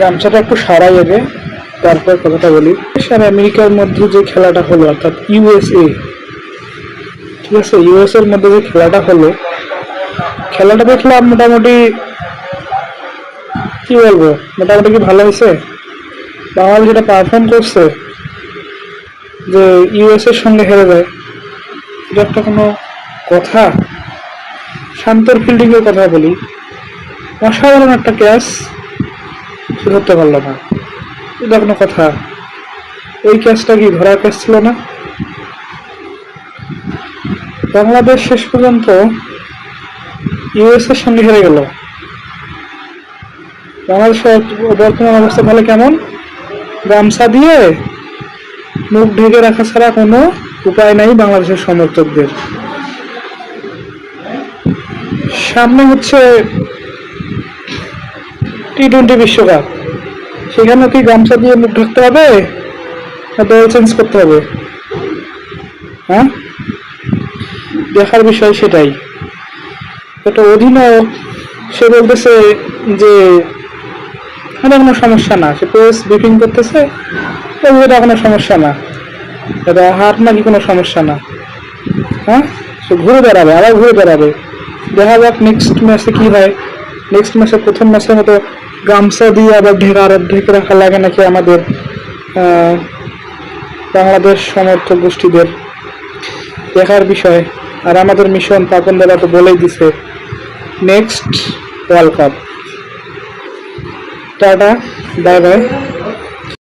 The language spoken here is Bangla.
গামছাটা একটু সারাই আগে, তারপর কথাটা বলি। আর আমেরিকার মধ্যে যে খেলাটা হলো, অর্থাৎ ইউএসএ, ঠিক আছে ইউএস এর মধ্যে যে খেলাটা হলো, খেলাটা দেখলাম মোটামুটি, কি বলব, মোটামুটি কি ভালো হয়েছে? বাংলাদেশ যেটা পারফর্ম করছে, যে ইউএস এর সঙ্গে হেরে যায়, এটা একটা কোনো কথা? শান্তর ফিল্ডিং এর কথা বলি। অসাধারণ একটা ক্যাচ ধরতে পারল না। এটা কোনো কথা ওই ক্যাচটা কি ধরার ক্যাচ ছিল না? বাংলাদেশ শেষ পর্যন্ত ইউএস এর সঙ্গে হেরে গেল। বাংলাদেশের বর্তমান অবস্থা তাহলে কেমন? গামছা দিয়ে মুখ ঢেকে রাখা ছাড়া কোনো উপায় নাই বাংলাদেশের সমর্থকদের। সামনে হচ্ছে টি টোয়েন্টি বিশ্বকাপ। সেখানে কি গামছা দিয়ে মুখ ঢাকতে হবে? না দল চেঞ্জ করতে হবে? হ্যাঁ? দেখার বিষয় সেটাই। একটা অধিনায়ক, সে বলতেছে যে এটা কোনো সমস্যা না। সে প্রেস ব্রিফিং করতেছে এটা কোনো সমস্যা না। এটা হার নাকি কোনো সমস্যা না। হ্যাঁ? সে ঘুরে বেড়াবে, আবার ঘুরে বেড়াবে। দেখা যাক নেক্সট ম্যাচে কি হয়। নেক্সট ম্যাচে প্রথম ম্যাচের মতো গামছা দিয়ে আবার ঢেকে আর ঢেকে রাখা লাগে নাকি আমাদের বাংলাদেশ সমর্থক গোষ্ঠীদের? দেখার বিষয়। আর আমাদের মিশন পাপন দাদা তো বলেই দিছে next world cup tata bye bye